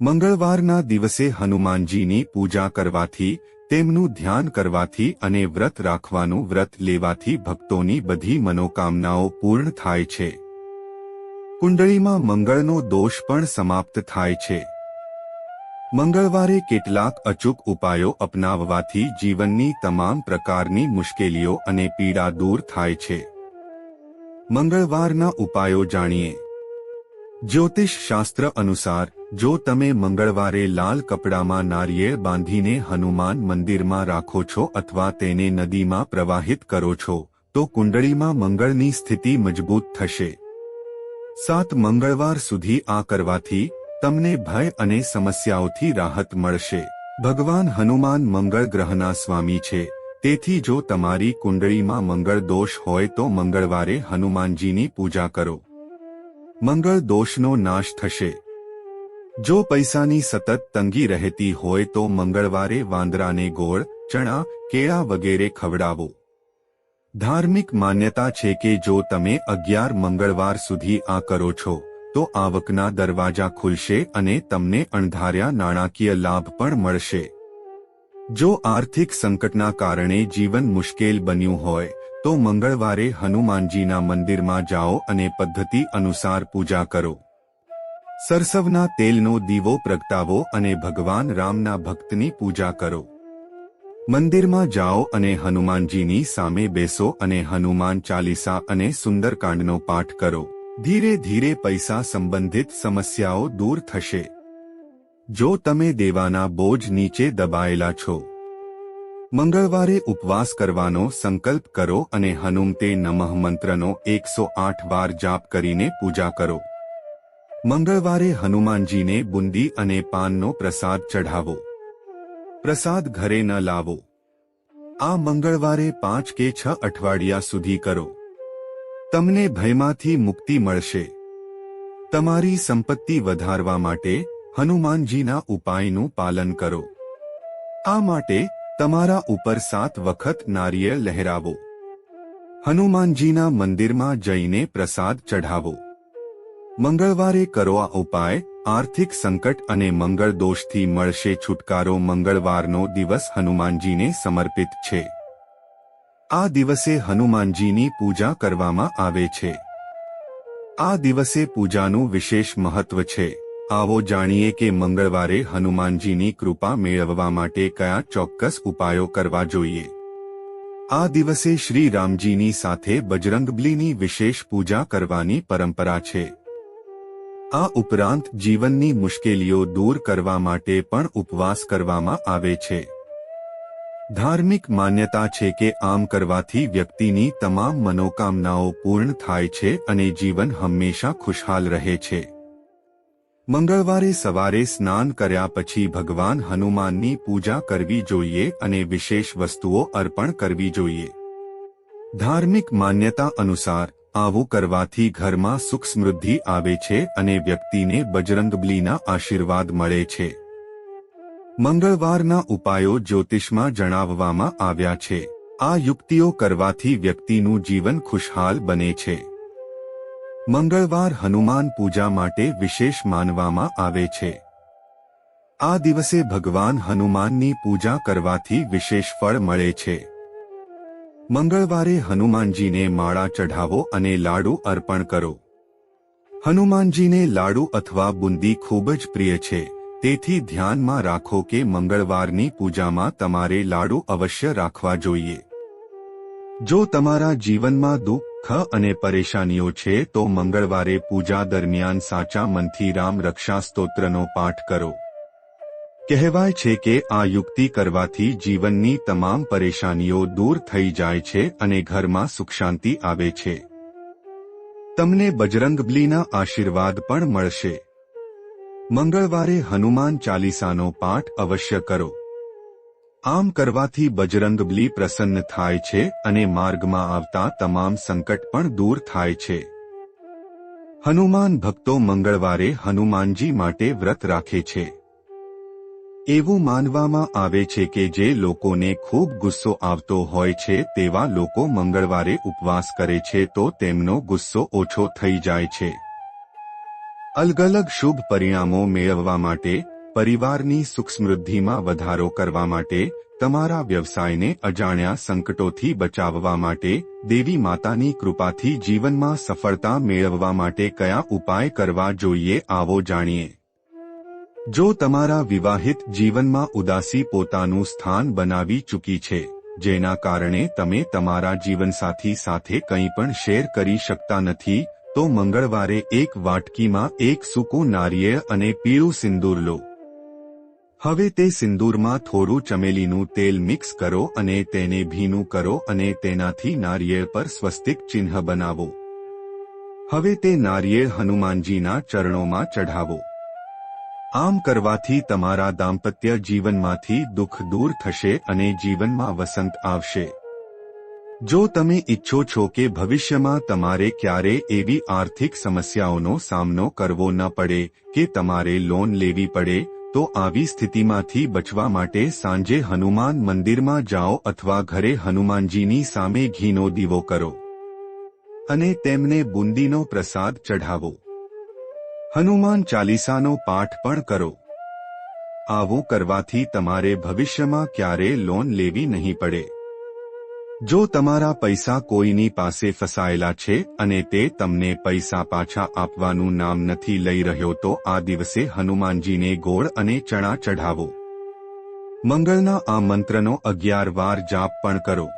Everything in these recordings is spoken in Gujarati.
મંગળવારના દિવસે હનુમાનજીની પૂજા કરવાથી, તેમનું ધ્યાન કરવાથી અને વ્રત રાખવાનું વ્રત લેવાથી ભક્તોની બધી મનોકામનાઓ પૂર્ણ થાય છે. કુંડળીમાં મંગળનો દોષ પણ સમાપ્ત થાય છે. મંગળવારે કેટલાક અચૂક ઉપાયો અપનાવવાથી જીવનની તમામ પ્રકારની મુશ્કેલીઓ અને પીડા દૂર થાય છે. મંગળવારના ઉપાયો જાણીએ. જ્યોતિષ શાસ્ત્ર અનુસાર જો તમે મંગળવારે લાલ કપડામાં નારિયેળ બાંધીને હનુમાન મંદિરમાં રાખો છો અથવા તેને નદીમાં પ્રવાહિત કરો છો, તો કુંડળીમાં મંગળની સ્થિતિ મજબૂત થશે. સાત મંગળવાર સુધી આ કરવાથી તમને ભય અને સમસ્યાઓથી રાહત મળશે. ભગવાન હનુમાન મંગળ ગ્રહના સ્વામી છે. તેથી જો તમારી કુંડળીમાં મંગળ દોષ હોય તો મંગળવારે હનુમાનજીની પૂજા કરો. મંગળ દોષનો નાશ થશે. જો પૈસાની સતત તંગી રહેતી હોય તો મંગળવારે વાંદરાને ગોળ, ચણા, કેળા વગેરે ખવડાવો. ધાર્મિક માન્યતા છે કે જો તમે અગિયાર મંગળવાર સુધી આ કરો છો, તો આવકના દરવાજા ખુલશે અને તમને અણધાર્યા નાણાકીય લાભ પણ મળશે. જો આર્થિક સંકટના કારણે જીવન મુશ્કેલ બન્યું હોય, તો મંગળવારે હનુમાનજીના મંદિરમાં જાઓ અને પદ્ધતિ અનુસાર પૂજા કરો. સરસવના તેલનો દીવો પ્રગટાવો અને ભગવાન રામના ભક્તની પૂજા કરો. મંદિરમાં જાઓ અને હનુમાનજીની સામે બેસો અને હનુમાન ચાલીસા અને સુંદરકાંડનો પાઠ કરો. ધીરે ધીરે પૈસા સંબંધિત સમસ્યાઓ દૂર થશે. જો તમે દેવાના બોજ નીચે દબાયેલા છો, મંગળવારે ઉપવાસ કરવાનો સંકલ્પ કરો અને હનુમતે નમઃ મંત્રનો એકસો આઠ વાર જાપ કરીને પૂજા કરો. મંગળવારે હનુમાનજીને બુંદી અને પાનનો પ્રસાદ ચઢાવો. પ્રસાદ ઘરે ન લાવો. આ મંગળવારે પાંચ કે છ અઠવાડિયા સુધી કરો. તમને ભયમાંથી મુક્તિ મળશે. તમારી સંપત્તિ વધારવા માટે હનુમાનજીના ઉપાયનું પાલન કરો. આ માટે તમારા ઉપર સાત વખત નારિયેળ લહેરાવો. હનુમાનજીના મંદિરમાં જઈને પ્રસાદ ચઢાવો. મંગળવારે કરો આ ઉપાય, આર્થિક સંકટ અને મંગળ દોષથી મળશે છુટકારો મંગળવારનો દિવસ હનુમાનજીને સમર્પિત છે. આ દિવસે હનુમાનજીની પૂજા કરવામાં આવે છે. આ દિવસે પૂજાનું વિશેષ મહત્વ છે. આવો જાણીએ કે મંગળવારે હનુમાનજીની કૃપા મેળવવા માટે કયા ચોક્કસ ઉપાયો કરવા જોઈએ. આ દિવસે શ્રી રામજીની સાથે બજરંગબલીની વિશેષ પૂજા કરવાની પરંપરા છે. આ ઉપરાંત જીવનની મુશ્કેલીઓ દૂર કરવા માટે પણ ઉપવાસ કરવામાં આવે છે. ધાર્મિક માન્યતા છે કે આમ કરવાથી વ્યક્તિની તમામ મનોકામનાઓ પૂર્ણ થાય છે અને જીવન હંમેશા ખુશહાલ રહે છે. મંગળવારે સવારે સ્નાન કર્યા પછી ભગવાન હનુમાનની પૂજા કરવી જોઈએ અને વિશેષ વસ્તુઓ અર્પણ કરવી જોઈએ. ધાર્મિક માન્યતા અનુસાર આવું કરવાથી ઘરમાં સુખ સમૃદ્ધિ આવે છે અને વ્યક્તિને બજરંગબલીના આશીર્વાદ મળે છે. મંગળવારના ઉપાયો જ્યોતિષમાં જણાવવામાં આવ્યા છે. આ યુક્તિઓ કરવાથી વ્યક્તિનું જીવન ખુશહાલ બને છે. મંગળવાર હનુમાન પૂજા માટે વિશેષ માનવામાં આવે છે. આ દિવસે ભગવાન હનુમાનની પૂજા કરવાથી વિશેષ ફળ મળે છે. મંગળવારે હનુમાનજીને માળા ચઢાવો અને લાડુ અર્પણ કરો. હનુમાનજીને લાડુ અથવા બુંદી ખૂબ જ પ્રિય છે. તેથી ધ્યાનમાં રાખો કે મંગળવારની પૂજામાં તમારે લાડુ અવશ્ય રાખવા જોઈએ. જો તમારા જીવનમાં દુઃખ અને પરેશાનીઓ છે તો મંગળવારે પૂજા દરમિયાન સાચા મનથી રામ રક્ષા સ્તોત્રનો પાઠ કરો. કહેવાય છે કે આ યુક્તિ કરવાથી જીવનની તમામ પરેશાનીઓ દૂર થઈ જાય છે અને ઘરમાં સુખ શાંતિ આવે છે. તમને બજરંગબલીના આશીર્વાદ પણ મળશે. મંગળવારે હનુમાન ચાલીસાનો પાઠ અવશ્ય કરો. આમ કરવાથી બજરંગબલી પ્રસન્ન થાય છે અને માર્ગમાં આવતા તમામ સંકટ પણ દૂર થાય છે. હનુમાન ભક્તો મંગળવારે હનુમાનજી માટે વ્રત રાખે છે. એવું માનવામાં આવે છે કે જે લોકોને ખૂબ ગુસ્સો આવતો હોય છે તેવા લોકો મંગળવારે ઉપવાસ કરે છે તો તેમનો ગુસ્સો ઓછો થઈ જાય છે. અલગ અલગ શુભ પરિણામો મેળવવા માટે, પરિવારની સુખ સમૃદ્ધિમાં વધારો કરવા માટે, તમારા વ્યવસાયને અજાણ્યા સંકટોથી બચાવવા માટે, દેવી માતાની કૃપાથી જીવનમાં સફળતા મેળવવા માટે કયા ઉપાય કરવા જોઈએ આવો જાણીએ. જો તમારા વિવાહિત જીવનમાં ઉદાસી પોતાનું સ્થાન બનાવી ચૂકી છે, જેના કારણે તમે તમારા જીવનસાથી સાથે કંઈ પણ શેર કરી શકતા નથી, તો મંગળવારે એક વાટકીમાં એક સૂકું નારિયેળ અને પીળું સિંદૂર લો. હવે તે સિંદૂરમાં થોડું ચમેલીનું તેલ મિક્સ કરો અને તેને ભીનું કરો અને તેનાથી નારિયેળ પર સ્વસ્તિક ચિહ્ન બનાવો. હવે તે નારિયેળ હનુમાનજીના ચરણોમાં ચઢાવો. આમ કરવાથી તમારા દાંપત્ય જીવનમાંથી દુઃખ દૂર થશે અને જીવનમાં વસંત આવશે. જો તમે ઈચ્છો છો કે ભવિષ્યમાં તમારે ક્યારે એવી આર્થિક સમસ્યાઓનો સામનો કરવો ન પડે કે તમારે લોન લેવી પડે, તો આવી સ્થિતિમાંથી બચવા માટે સાંજે હનુમાન મંદિરમાં જાઓ અથવા ઘરે હનુમાનજીની સામે ઘીનો દીવો કરો. અને તેમને બુંદીનો પ્રસાદ ચઢાવો. હનુમાન ચાલીસાનો પાઠ પણ કરો. આવું કરવાથી તમારે ભવિષ્યમાં ક્યારે લોન લેવી નહીં પડે. જો તમારા પૈસા કોઈની પાસે ફસાયેલા છે અને તે તમને પૈસા પાછા આપવાનું નામ નથી લઈ રહ્યો તો આ દિવસે હનુમાનજીને ગોળ અને ચણા ચઢાવો. મંગળના આ મંત્રનો અગિયાર વાર જાપ પણ કરો.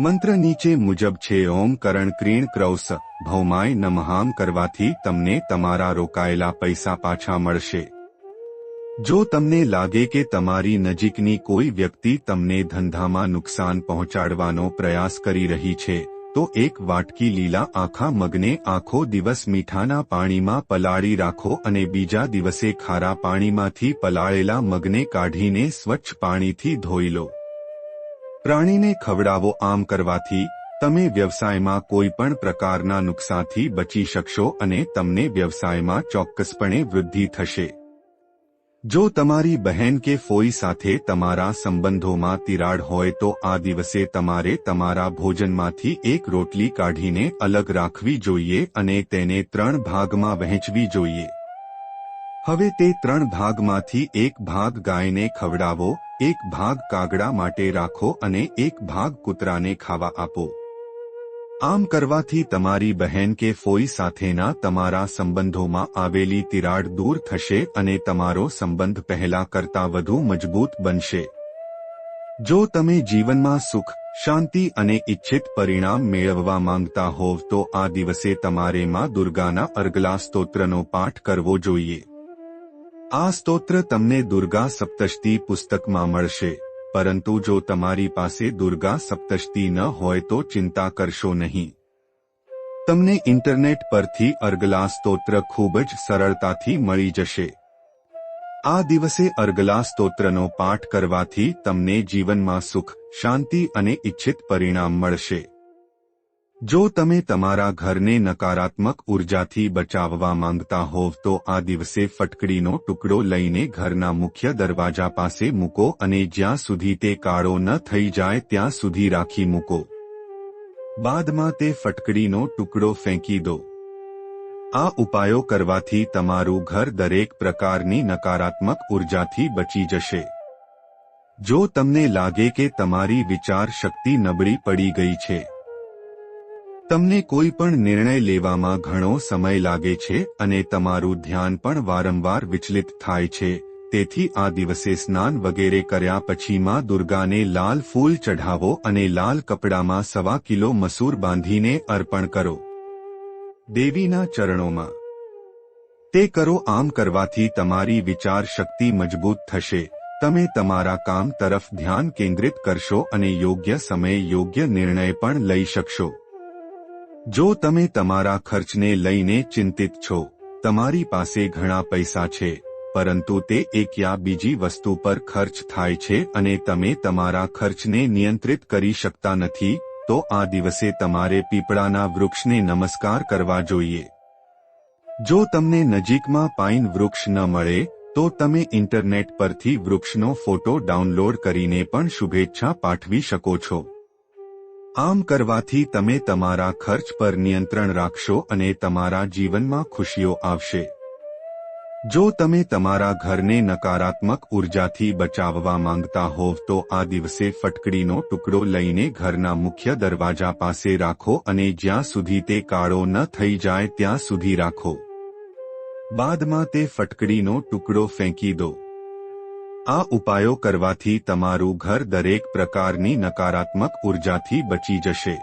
મંત્ર નીચે મુજબ છે, ઓમ કરણ ક્રીણ ક્રૌસ ભૌમાય નમહામ કરવાથી તમને તમારા રોકાયેલા પૈસા પાછા મળશે. જો તમને લાગે કે તમારી નજીકની કોઈ વ્યક્તિ તમને ધંધામાં નુકસાન પહોંચાડવાનો પ્રયાસ કરી રહી છે, તો એક વાટકી લીલા આખા મગને આખો દિવસ મીઠાના પાણીમાં પલાળી રાખો અને બીજા દિવસે ખારા પાણીમાંથી પલાળેલા મગને કાઢીને સ્વચ્છ પાણીથી ધોઈ લો. પ્રાણીને ખવડાવો આમ કરવાથી તમે વ્યવસાયમાં કોઈ પણ પ્રકારના નુકસાનથી બચી શકશો અને તમને વ્યવસાયમાં ચોક્કસપણે વૃદ્ધિ થશે. જો તમારી બહેન કે ફોઈ સાથે તમારા સંબંધોમાં તિરાડ હોય તો આ દિવસે તમારે તમારા ભોજનમાંથી એક રોટલી કાઢીને અલગ રાખવી જોઈએ અને તેને ત્રણ ભાગમાં વહેંચવી જોઈએ. હવે તે ત્રણ ભાગમાંથી એક ભાગ ગાયને ખવડાવો, એક ભાગ કાગડા માટે રાખો અને એક ભાગ કૂતરાને ખાવા આપો. આમ કરવાથી તમારી બહેન કે ફોઈ સાથેના તમારા સંબંધોમાં આવેલી તિરાડ દૂર થશે અને તમારો સંબંધ પહેલા કરતા વધુ મજબૂત બનશે. જો તમે જીવનમાં સુખ, શાંતિ અને ઇચ્છિત પરિણામ મેળવવા માંગતા હોવ તો આ દિવસે તમારે માં દુર્ગાના અર્ગલા સ્તોત્રનો પાઠ કરવો જોઈએ. આ સ્તોત્ર તમને દુર્ગા સપ્તષ્ટી પુસ્તકમાં મળશે. પરંતુ જો તમારી પાસે દુર્ગા સપ્તષ્ટી ન હોય તો ચિંતા કરશો નહીં. તમને ઇન્ટરનેટ પરથી અર્ગલા સ્તોત્ર ખૂબ જ સરળતાથી મળી જશે. આ દિવસે અર્ગલા સ્તોત્રનો પાઠ કરવાથી તમને જીવનમાં સુખ, શાંતિ અને ઇચ્છિત પરિણામ મળશે. જો તમે તમારા ઘરને નકારાત્મક ઉર્જાથી બચાવવા માંગતા હોવ તો આ દિવસે ફટકડીનો ટુકડો લઈને ઘરના મુખ્ય દરવાજા પાસે મૂકો અને જ્યાં સુધી તે કાળો ન થઈ જાય ત્યાં સુધી રાખી મૂકો. બાદમાં તે ફટકડીનો ટુકડો ફેંકી દો. આ ઉપાયો કરવાથી તમારું ઘર દરેક પ્રકારની નકારાત્મક ઉર્જાથી બચી જશે. જો તમને લાગે કે તમારી વિચાર શક્તિ નબળી પડી ગઈ છે તમને કોઈ પણ નિર્ણય લેવામાં ઘણો સમય લાગે છે અને તમારું ધ્યાન પણ વારંવાર વિચલિત થાય છે. તેથી આ દિવસે સ્નાન વગેરે કર્યા પછી માં દુર્ગાને લાલ ફૂલ ચઢાવો અને લાલ કપડામાં સવા કિલો મસૂર બાંધીને અર્પણ કરો. દેવીના ચરણોમાં. તે કરો આમ કરવાથી તમારી વિચાર શક્તિ મજબૂત થશે. તમે તમારા કામ તરફ ધ્યાન કેન્દ્રિત કરશો અને યોગ્ય સમયે યોગ્ય નિર્ણય પણ લઈ શકશો. જો તમે તમારા ખર્ચને લઈને ચિંતિત છો, તમારી પાસે ઘણા પૈસા છે, પરંતુ તે એક યા બીજી વસ્તુ પર ખર્ચ થાય છે અને તમે તમારા ખર્ચને નિયંત્રિત કરી શકતા નથી, તો આ દિવસે તમારે પીપળાના વૃક્ષને નમસ્કાર કરવા જોઈએ. જો તમને નજીકમાં પાઇન વૃક્ષ ન મળે, તો તમે ઇન્ટરનેટ પરથી વૃક્ષનો ફોટો ડાઉનલોડ કરીને પણ શુભેચ્છા પાઠવી શકો છો. આમ કરવાથી તમે તમારા ખર્ચ પર નિયંત્રણ રાખશો અને તમારા જીવનમાં ખુશીઓ આવશે. જો તમે તમારા ઘરને નકારાત્મક ઉર્જાથી બચાવવા માંગતા હોવ તો આ દિવસે ફટકડીનો ટુકડો લઈને ઘરના મુખ્ય દરવાજા પાસે રાખો અને જ્યાં સુધી તે કાળો ન થઈ જાય ત્યાં સુધી રાખો. બાદમાં તે ફટકડીનો ટુકડો ફેંકી દો. આ ઉપાયો કરવાથી તમારું ઘર દરેક પ્રકારની નકારાત્મક ઉર્જાથી બચી જશે.